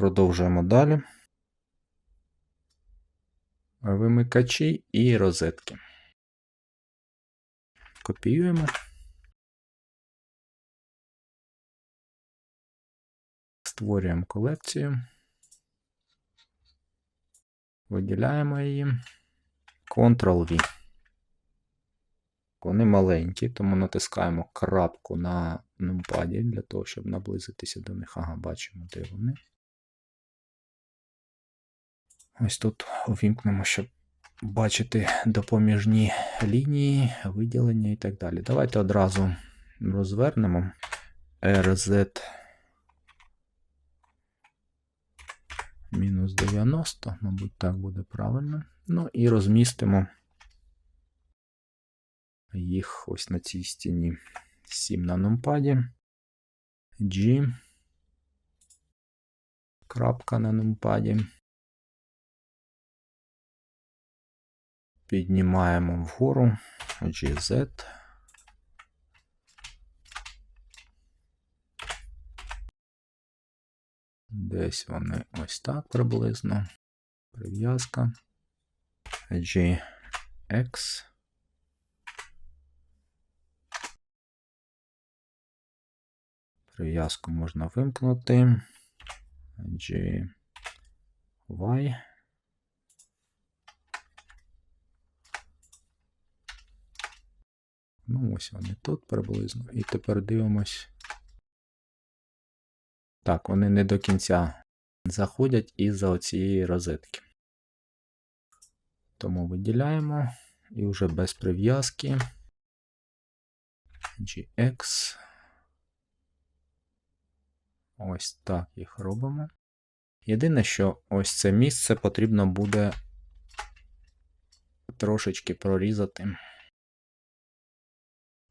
Продовжуємо далі. Вимикачі і розетки. Копіюємо. Створюємо колекцію. Виділяємо її. Ctrl-V. Вони маленькі, тому натискаємо крапку на нумпаді для того, щоб наблизитися до них. Ага, бачимо, де вони. Ось тут увімкнемо, щоб бачити допоміжні лінії, виділення і так далі. Давайте одразу розвернемо RZ мінус 90, мабуть, так буде правильно. Ну і розмістимо їх ось на цій стіні 7 на нумпаді. G. Крапка на нумпаді. Піднімаємо вгору GZ. Десь вони ось так приблизно. Прив'язка. GX. Прив'язку можна вимкнути. GY. Ну, ось вони тут приблизно. І тепер дивимось. Так, вони не до кінця заходять із-за оцієї розетки. Тому виділяємо і вже без прив'язки. GX. Ось так їх робимо. Єдине, що ось це місце потрібно буде трошечки прорізати,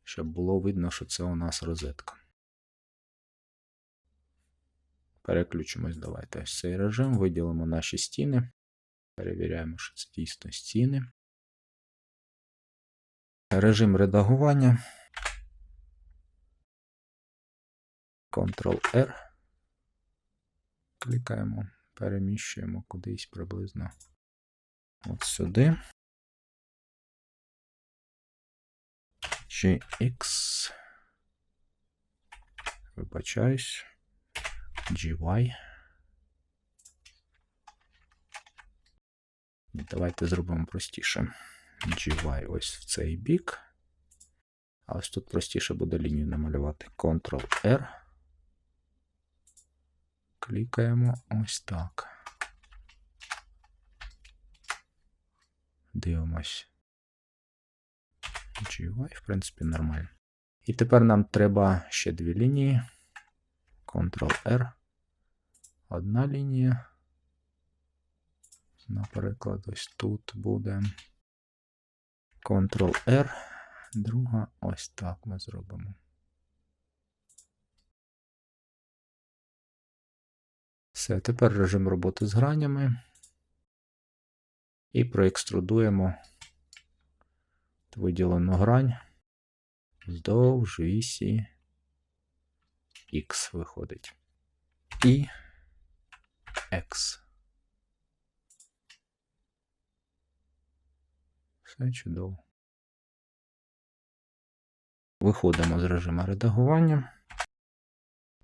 щоб було видно, що це у нас розетка. Переключимось, давайте ось цей режим, виділимо наші стіни. Перевіряємо, що це дійсно стіни. Режим редагування. Ctrl-R. Клікаємо, переміщуємо кудись приблизно от сюди. GX. Вибачаюсь. GY. Давайте зробимо простіше. GY ось в цей бік. А ось тут простіше буде лінію намалювати. Ctrl-R. Клікаємо ось так. Дивимось. GUI, в принципі, нормально. І тепер нам треба ще дві лінії. Ctrl-R. Одна лінія. Наприклад, ось тут буде Ctrl-R. Друга ось так ми зробимо. Все, тепер режим роботи з гранями. І проекструдуємо виділену грань вздовж вісі X виходить. І X. Все чудово. Виходимо з режиму редагування.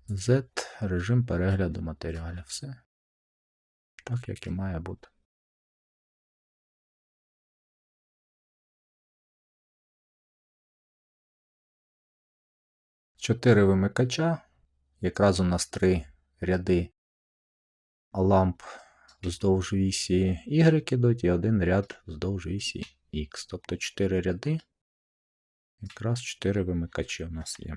Z режим перегляду матеріалів. Все. Так, як і має бути. Чотири вимикача. Якраз у нас три ряди ламп вздовж вісі Y ідуть і один ряд вздовж вісі X. Тобто 4 ряди. Якраз 4 вимикачі у нас є.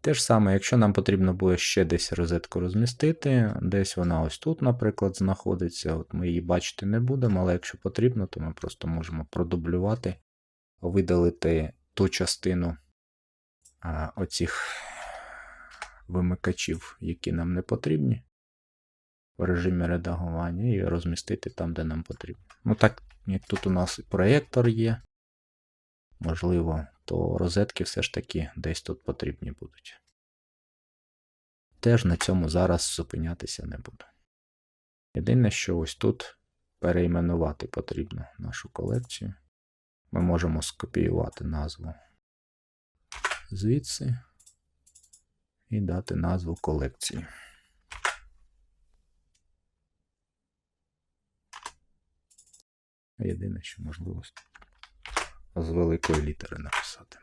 Те ж саме, якщо нам потрібно буде ще десь розетку розмістити, десь вона ось тут, наприклад, знаходиться. От Ми її бачити не будемо, але якщо потрібно, то ми просто можемо продублювати, видалити ту частину а, оцих вимикачів, які нам не потрібні в режимі редагування, і розмістити там, де нам потрібно. Ну так, як тут у нас проєктор є, можливо, то розетки все ж таки десь тут потрібні будуть. теж на цьому зараз зупинятися не буду. Єдине, що ось тут перейменувати потрібно нашу колекцію. Ми можемо скопіювати назву звідси і дати назву колекції. Єдине, що можливо з великої літери написати.